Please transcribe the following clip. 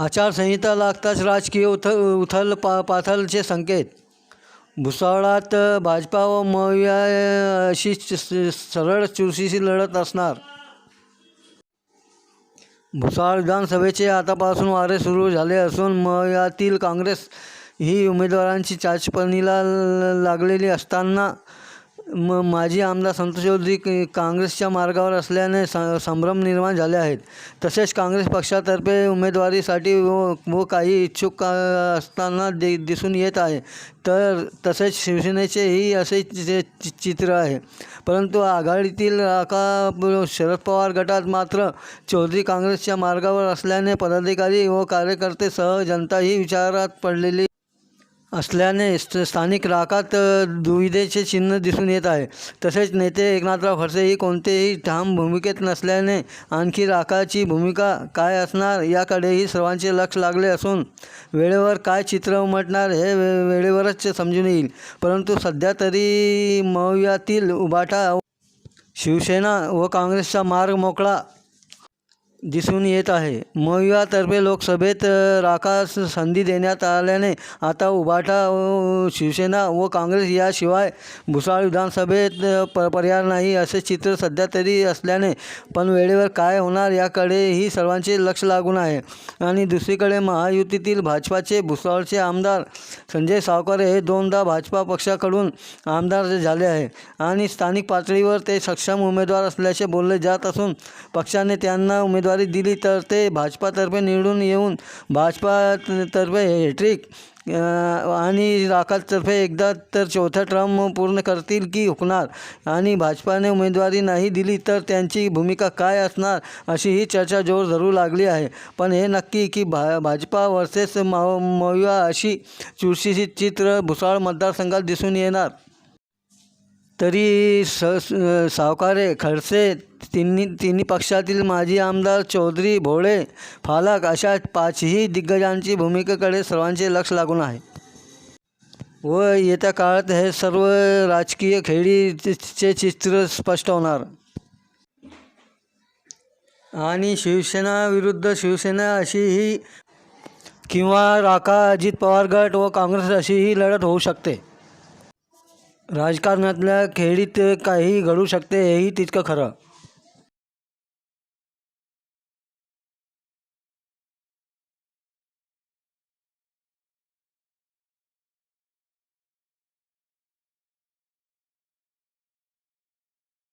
आचारसंहिता लागताच राजकीय उथ उथल पा पाथलचे संकेत. भुसावळात भाजपा व मविया अशी सरळ चुरशीशी लढत असणार. भुसाळ विधानसभेचे आतापासून वारे सुरू झाले असून मयातील काँग्रेस ही उमेदवारांची चाचपणीला लागलेली असताना म माजी आमदार संतोष चौधरी काँग्रेसच्या मार्गावर असल्याने स संभ्रम निर्माण झाले आहेत. तसेच काँग्रेस पक्षातर्फे उमेदवारीसाठी व व काही इच्छुक का असताना दि दिसून येत आहे. तर तसेच शिवसेनेचेही असे चि- चि- चित्र आहे. परंतु आघाडीतील आका शरद पवार गटात मात्र चौधरी काँग्रेसच्या मार्गावर असल्याने पदाधिकारी व कार्यकर्तेसह जनता ही विचारात पडलेली असल्याने स्त- स्थानिक राखात दुविधेचे चिन्ह दिसून येत आहे. तसेच नेते एकनाथराव खडसेही कोणतेही ठाम भूमिकेत नसल्याने आणखी राखाची भूमिका काय असणार याकडेही सर्वांचे लक्ष लागले असून वेळेवर काय चित्र उमटणार हे वे वेळेवरच समजून येईल. परंतु सध्या तरी मवियातील उबाटा शिवसेना व काँग्रेसचा मार्ग मोकळा दिसून येत आहे. मवियातर्फे लोकसभेत राकास राखास संधी देण्यात आल्याने आता उभाटा व शिवसेना व काँग्रेस याशिवाय भुसाळ विधानसभेत प पर्याय नाही असे चित्र सध्या तरी असल्याने पण वेळेवर काय होणार याकडेही सर्वांचे लक्ष लागून आहे. आणि दुसरीकडे महायुतीतील भाजपाचे भुसावळचे आमदार संजय सावकर हे दोनदा भाजपा पक्षाकडून आमदार झाले आहे. आणि स्थानिक पातळीवर ते सक्षम उमेदवार असल्याचे बोलले जात असून पक्षाने त्यांना उमेदवार दिली तर ते भाजपातर्फे निवडून येऊन भाजपातर्फे हॅट्रिक आणि राखातर्फे एकदा तर चौथा ट्रम पूर्ण करतील की हुकणार? आणि भाजपाने उमेदवारी नाही दिली तर त्यांची भूमिका काय असणार? अशी ही चर्चा जोर धरू लागली आहे. पण हे नक्की की भा भाजपा वर्सेस माव मयुआ अशी चुरशीची चित्र भुसाळ मतदारसंघात दिसून येणार. तरी स सावकारे खडसे तिन्ही तिन्ही पक्षातील माजी आमदार चौधरी भोळे फालक अशा पाचही दिग्गजांची भूमिकेकडे सर्वांचे लक्ष लागून आहे. व येत्या काळात हे सर्व राजकीय खेळीचे चित्र स्पष्ट होणार. आणि शिवसेना विरुद्ध शिवसेना अशी ही किंवा राका अजित पवार गट व काँग्रेस अशी ही लढत होऊ शकते. राजकारणातल्या खेळीत काही घडू शकते हेही तितकं खरं.